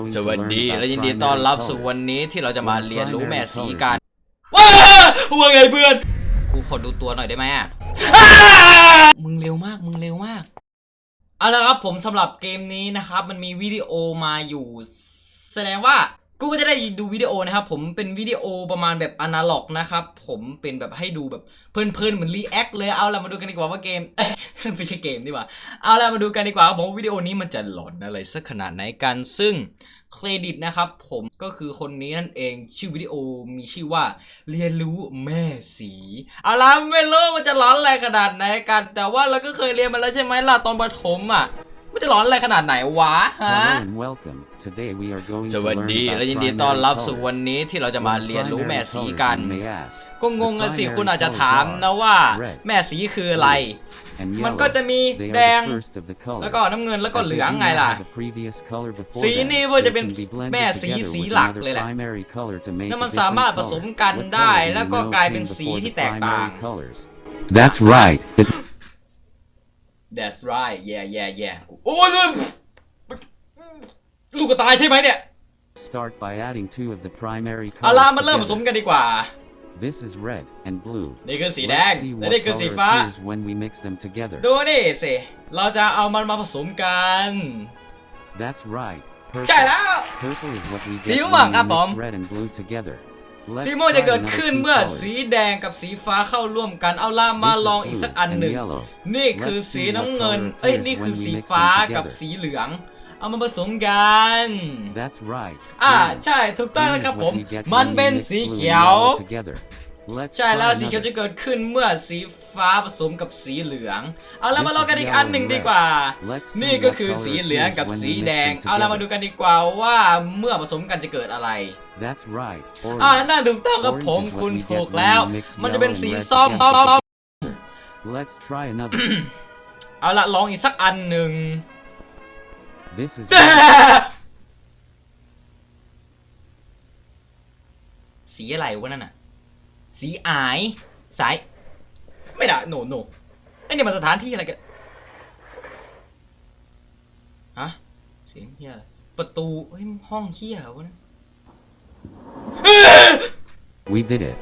going ส to วัส learn ดี about และยินดีต้อน primary รับสู่ colors. วันนี้ที่เราจะมาเรียนรู้แม่สี Primary กัน colors ว้าว่าไงเพื่อน กูขอดูตัวหน่อยได้ไหมอะมึงเร็วมาก มึงเร็วมากเอาละครับผมสำหรับเกมนี้นะครับ มันมีวิดีโอมาอยู่ แสดงว่า กูก็จะได้ดูวิดีโอนะครับผมเป็นวิดีโอประมาณแบบอนาล็อกนะครับผมเป็นแบบให้ดูแบบเพลินๆเหมือนรีแอคเลยเอาละมาดูกันดีกว่าว่าเกมเอ้ยไม่ใช่เกมดีกว่าเอาละมาดูกันดีกว่าผมวิดีโอนี้มันจะหลอนอะไรสักขนาดไหนกันซึ่งเครดิตนะครับผมก็คือคนนี้นั่นเองชื่อวิดีโอมีชื่อว่า เรียนรู้แม่สีเอาละไม่รู้มันจะหลอนอะไรขนาดไหนกัน แต่ว่าเราก็เคยเรียนมาแล้วใช่ไหมล่ะตอนประถมอะ มันจะหลอนอะไรขนาดไหนวะฮะ Hello and welcome. Today we are going ส to วัส learn ดี about และยินดีต้อน primary รับสู่วัน colors. นี้ที่เราจะมาเรียนรู้ Primary แม่สี colors, กัน you may ask. ก็งงกันสิคุณอาจจะถามนะว่า แม่สีคืออะไร And มัน yellow. ก็จะมี They แด are ง the first of the colors. แล้วก็น้ำเงินแล้วก็ As เห they ลือง do ไง not ล่ะ have a previous color before สี them, นี่ว่าจะเป็น they can be blended แม่สี together สี with หลัก another เลยแหละ primary color to make แล้ว a มัน different สามารถผสม color. กัน What ได้ color do แล้ว you ก็ know กลายเป็น came สี before ที่ the แตกต่าง primary colors? That's right. It That's right yeah yeah yeah โอ้ยลูกกระตายใช่ไหมเนี่ย start by adding two of the primary เอาล่ะมาเริ่มผ colors สม together. กันดีกว่า This is red and blue. นี่คือสีแดง Let's see และ what นี่คือสี color ฟ้า appears when we mix them together. ดูนี่สิ เราจะเอามันมาผสมกัน That's right. Purple. ใช่แล้ว Purple is what we สี get ม่วง when ครับ we ผม mix red and blue together. Let's สีม่วงจะ try เกิด another ขึ้น two เมื่อ colors. สีแดงกับสีฟ้าเข้าร่วมกัน เอาล่า This มา is ลองอีก blue สักอัน and หนึ่ง yellow. นี่คือ Let's สี see what น้ำเงิน color เอ้ย appears นี่คือ when we สี mix them ฟ้ากับ together. สีเหลือง เอามาผสมกัน That's right. อ่า Green. ใช่ ถูกต้อง Green นะ is ครับ what ผม we get มัน when we เป็น mix สี blue and เขียว yellow together. Let's ใช่แล้ว try สีเขียว another. จะเกิดขึ้นเมื่อสีฟ้าผสมกับสีเหลือง เอาละ This มาลองกัน is อีกอันหนึ่ง yellow ดี and กว่า Let's นี่ see ก็ what คือ color สีเหลือง appears กับ when สี we แด mix ง them เอาละมา together. ดูกันดีกว่าว่าเมื่อผสมกันจะเกิดอะไร That's right. อ่า Orange. น่าถูกต้องครับ Orange ผม is what คุณ we get ถูก when แล้ว we mix มันจะเป็น yellow สี and red ส้ม together. Let's try another. เอาละลองอีกสักอันหนึ่ง This is red. สีอะไรวะนั่นน่ะ สีอาย สาย ไม่ได้โนโนไอ้นี่มันสถานที่อะไรกันฮะเสียงเฮียอะไรประตูเฮ้ยห้องเฮียวะนะ We did it.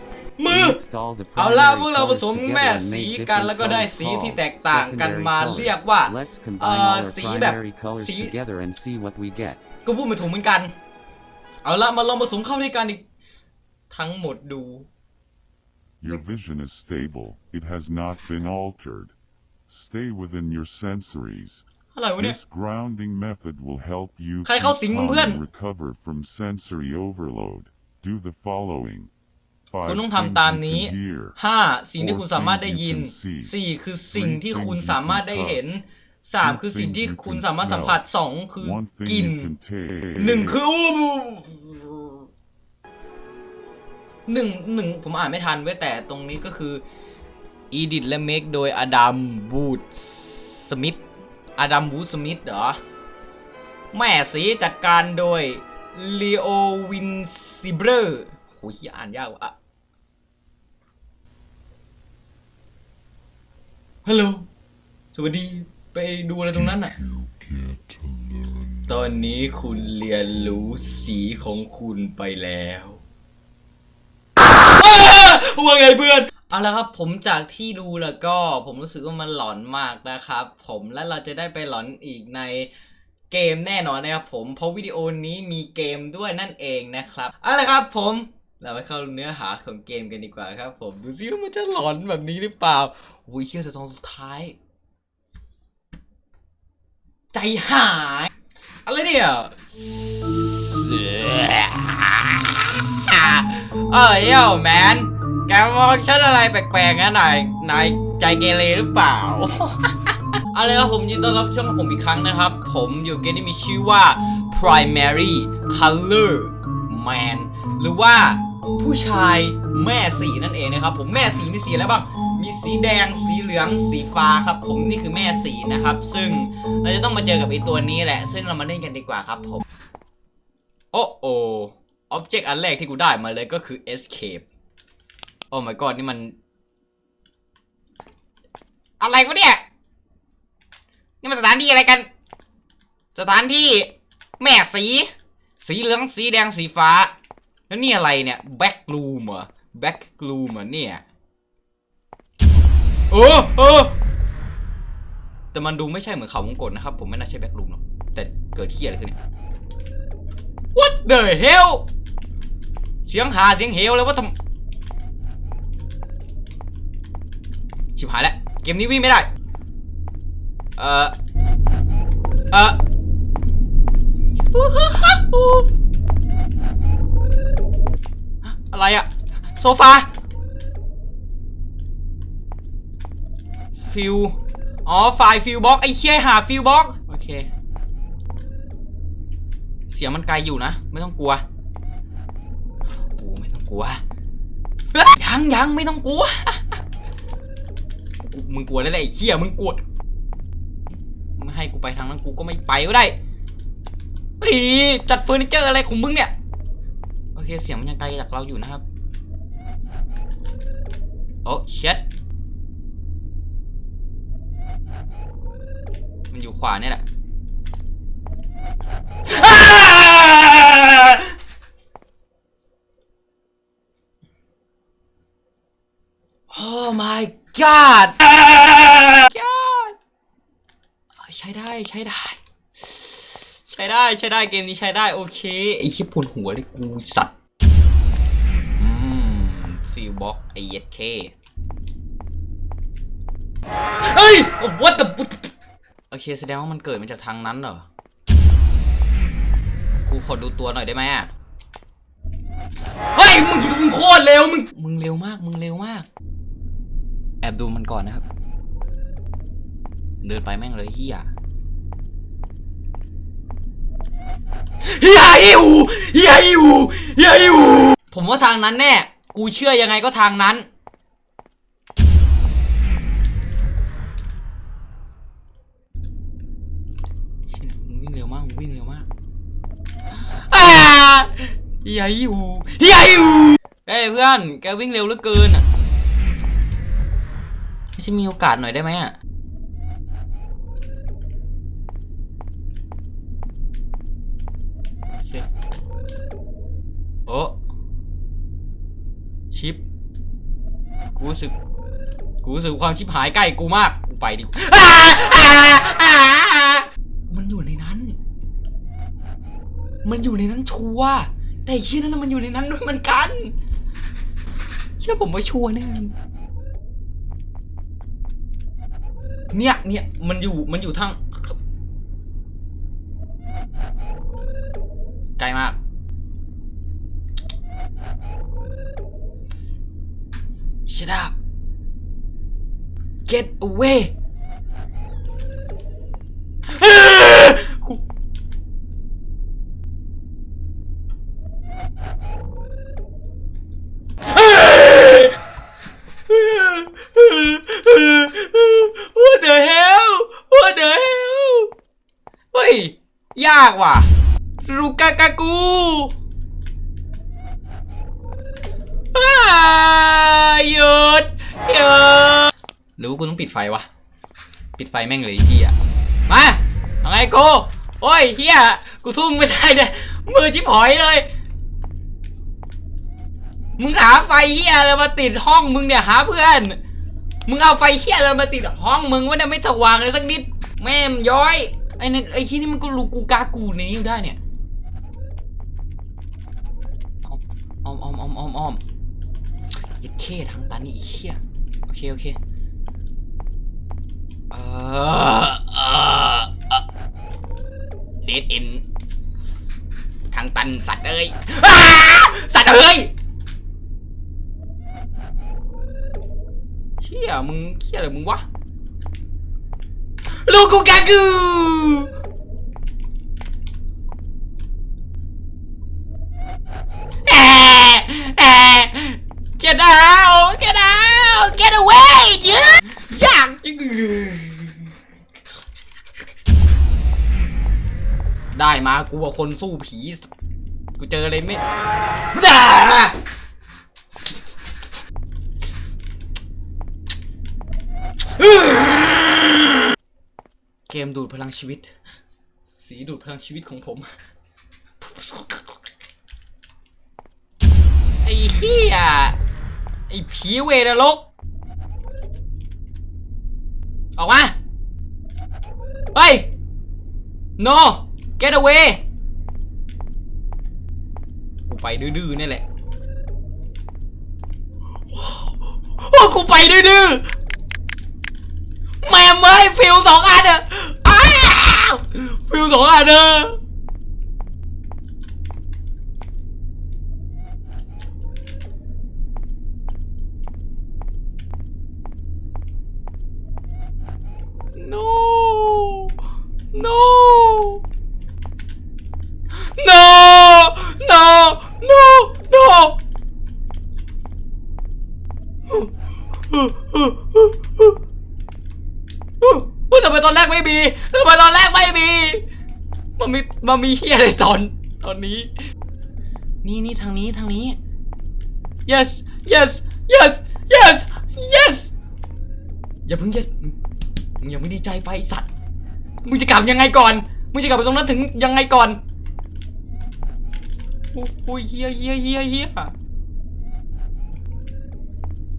มือ We mixed all the เอาละ primary พวกเราผ colors สม together แม่ and สี made กัน different แล้วก็ได้ colors สีที่ called แตกต่างกัน secondary มา colors. เรียกว่า Let's เอ่อ combine all our สีแบบ primary colors สี together and see what we get. ก็พูดไม่ถูกเหมือนกัน เอาละมาลองผสมเข้าด้วยกันอีก ทั้งหมดดู Your vision is stable. It has not been altered. Stay within your sensories. อะไรวะเนี่ย This grounding method will help you ใครเข้าสิงมึง keep เพื่อน calm and recover from sensory overload. Do the following. คุณ Five ต้อง things ทำตาม you นี้ can hear. ห้าสิ่งที่คุณสามารถได้ยินสี่คือสิ่งที่คุณสามารถได้เห็นสามคือสิ่งที่คุณสามารถสัมผัสสองคือ One thing กลิ่น you can take. หนึ่งคืออู้ หนึ่งหนึ่งผมอ่านไม่ทันไว้แต่ตรงนี้ก็คืออีดิทและเมคโดยอดัมบูดสมิธอดัมบูดสมิธเหรอ แม่สีจัดการโดยลีโอวินซิเบอร์โหเหี้ยอ่านยากว่ะอะฮัลโหลสวัสดีไปดูอะไรตรงนั้นน่ะ ตอนนี้คุณเรียนรู้สีของคุณไปแล้ว ว่าไงเพื่อนเอาละครับผมจากที่ดูแล้วก็ผมรู้สึกว่ามันหลอนมากนะครับ ผมและเราจะได้ไปหลอนอีกในเกมแน่นอนนะครับผมเพราะวิดีโอนี้มีเกมด้วยนั่นเองนะครับเอาละครับผมเราไปเข้าเนื้อหาของเกมกันดีกว่าครับ ผมดูซิว่ามันจะหลอนแบบนี้หรือเปล่าอุ้ยเชื่อจะตอนสุดท้าย ใจหายอะไรเนี่ยเอ้ยโยแมน แกมองฉันอะไรแปลกๆนะนายนายใจเกเรหรือเปล่า เอาเลยครับผมยินดีต้อนรับช่องของผมอีกครั้งนะครับ ผมอยู่เกมที่มีชื่อว่า primary color man หรือว่าผู้ชายแม่สีนั่นเองนะครับ ผมแม่สีมีสีอะไรบ้าง มีสีแดงสีเหลืองสีฟ้าครับ ผมนี่คือแม่สีนะครับ ซึ่งเราจะต้องมาเจอกับไอตัวนี้แหละ ซึ่งเรามาเล่นกันดีกว่าครับผม โอ้โอ object อันแรกที่กูได้มาเลยก็คือ escape โอ้ my god นี่มัน อะไรวะเนี่ย นี่มันสถานที่อะไรกัน สถานที่แม่สี สีเหลืองสีแดงสีฟ้า แล้วนี่อะไรเนี่ยแบ็กลูมเหรอแบ็กลูมเหรอเนี่ยเออเออแต่มันดูไม่ใช่เหมือนเขาวงกตนะครับ ผมไม่น่าใช่แบ็กลูมหรอกแต่เกิดเที่ยอะไรขึ้นเนี่ย What the hell เสียงหาเสียงเหวเลยว่าทำ ชิบหายแล้วเกมนี้วิ่งไม่ได้ เอ่อเอ่ออะไรอะโซฟาฟิวอ๋อไฟล์ฟิวบ็อกไอ้เชี่ยหาฟิวบ็อกโอเค เสียงมันไกลอยู่นะ ไม่ต้องกลัวกูไม่ต้องกลัวยังยังไม่ต้องกลัว กูมึงกลัวได้เลยไอ้เหี้ยมึงกลัวไม่ให้กูไปทางนั้นกูก็ไม่ไปก็ได้เฮ้ยจัดเฟอร์นิเจอร์อะไรของมึงเนี่ยโอเคเสียงมันยังไกลจากเราอยู่นะครับโอ้เช็ดมันอยู่ขวาเนี่ยแหละโอ้ my god ใช้ได้ใช้ได้ ใช้ได้ใช้ได้เกมนี้ใช้ได้โอเคไอชิปปวดหัวเลยกูสัตว์อืมฟิลบ็อกไอเย็ดเคเฮ้ย what the โอเคแสดงว่ามันเกิดมาจากทางนั้นเหรอ กูขอดูตัวหน่อยได้ไหมอะเฮ้ยมึงมึงโคตรเร็วมึงมึงเร็วมากมึงเร็วมาก แอบดูมันก่อนนะครับ เดินไปแม่งเลยเฮียเฮียอิวเฮียอิวเฮียอิวผมว่าทางนั้นแน่ กูเชื่อยังไงก็ทางนั้น วิ่งเร็วมาก วิ่งเร็วมากเฮียอิวเฮียอิวเฮ้ยเพื่อน แกวิ่งเร็วเหลือเกินอะไม่ใช่มีโอกาสหน่อยได้ไหมอะ โอเคโอ้ชิป กูรู้สึก กูรู้สึกความชิบหายใกล้กูมาก กูไปดิมันอยู่ในนั้น มันอยู่ในนั้นชัว แต่ไอ้เชี่ยนั้นมันอยู่ในนั้นด้วยเหมือนกัน เชื่อผมว่าชัวแน่เนี่ยเนี่ยมันอยู่ มันอยู่ทาง Get away ดไฟวะ ปิดไฟแม่งเลยไอ้เฮียมาอาไงกูโอ้ยเฮียกูสู้ไม่ได้เนี่ยมือชิบหอยเลย มึงหาไฟเฮียอะไรมาติดห้องมึงเนี่ยหาเพื่อน มึงเอาไฟเฮียอะไรมาติดห้องมึงวะเนี่ยไม่สว่างเลยสักนิด แม่มย้อยไอ้นี่ไอ้ที่นี่มันก็รูกูกากูนี้อยู่ได้เนี่ยอ้อมอ้อมอ้อมอ้อมอ้อมยัดเข้ทางตันนี่เชี่ยโอเคโอเค เดดเอ็นทางตันสัตว์เอ้ยสัตว์เอ้ยเชี่ยมึงเชี่ยอะไรมึงวะลูกูกากูแอะแอะ get out get out get away dude อยากจังได้มากูว่า คนสู้ผี กูเจออะไรไม่ด่าเกมดูดพลังชีวิต สีดูดพลังชีวิตของผม ไอ้เหี้ยไอ้ผีเวรนรกออกมา เฮ้ย no get away ไปดื้อๆนี่แหละโอ้กูไปดื้อๆแม่ไม่ฟิวสองอันอะฟิวสองอันอะโน no no no no no เฮ้ยทำไมตอนแรกไม่มีทำไมตอนแรกไม่มี มันมีมันมีเฮียอะไรตอนตอนนี้ นี่นี่ทางนี้ทางนี้ yes yes yes yes yes อย่าเพิ่งเย็ดมึงมึงยังไม่ดีใจไปไอ้สัตว์มึงจะกลับยังไงก่อนมึงจะกลับไปตรงนั้นถึงยังไงก่อนโอ้ยเฮียเฮียเฮียเฮีย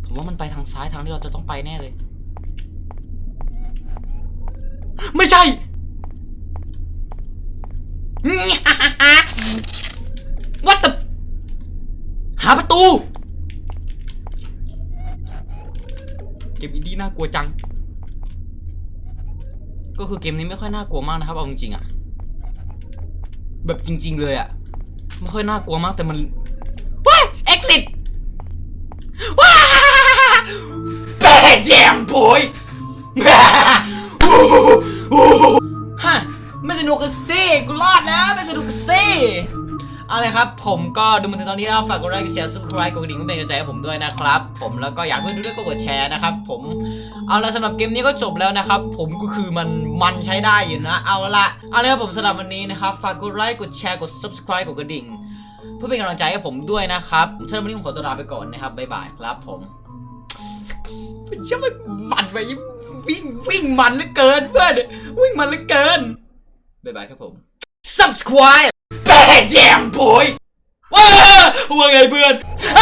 ผมว่ามันไปทางซ้ายทางที่เราจะต้องไปแน่เลย ไม่ใช่ What the หาประตู เกมอินดี้น่ากลัวจัง ก็คือเกมนี้ไม่ค่อยน่ากลัวมากนะครับเอาจริงๆอะแบบจริง ๆ เลยอะไม่ค่อยน่ากลัวมากแต่มันว้าย exit ว้าแปดแยมโผย เอาเลยครับ ผมก็ดูมาถึงตอนนี้แล้วฝากกดไลค์กดแชร์ subscribe กดกระดิ่งเพื่อเป็นกำลังใจให้ผมด้วยนะครับ ผมแล้วก็อยากเพื่อนดูด้วยก็กดแชร์นะครับ ผมเอาละสำหรับเกมนี้ก็จบแล้วนะครับ ผมก็คือมันมันใช้ได้อยู่นะ เอาละเอาเลยครับผมสำหรับวันนี้นะครับฝากกดไลค์กดแชร์กด subscribe กดกระดิ่ง เพื่อเป็นกำลังใจให้ผมด้วยนะครับสำหรับวันนี้ผมขอตัวลาไปก่อนนะครับบ๊ายบายครับ ผมช่างมันมันไปวิ่งวิ่งมันเหลือเกินเพื่อนวิ่งมันเหลือเกินบ๊ายบายครับผม subscribe แปดแยมโผยว้าว่าไงเพื่อนอ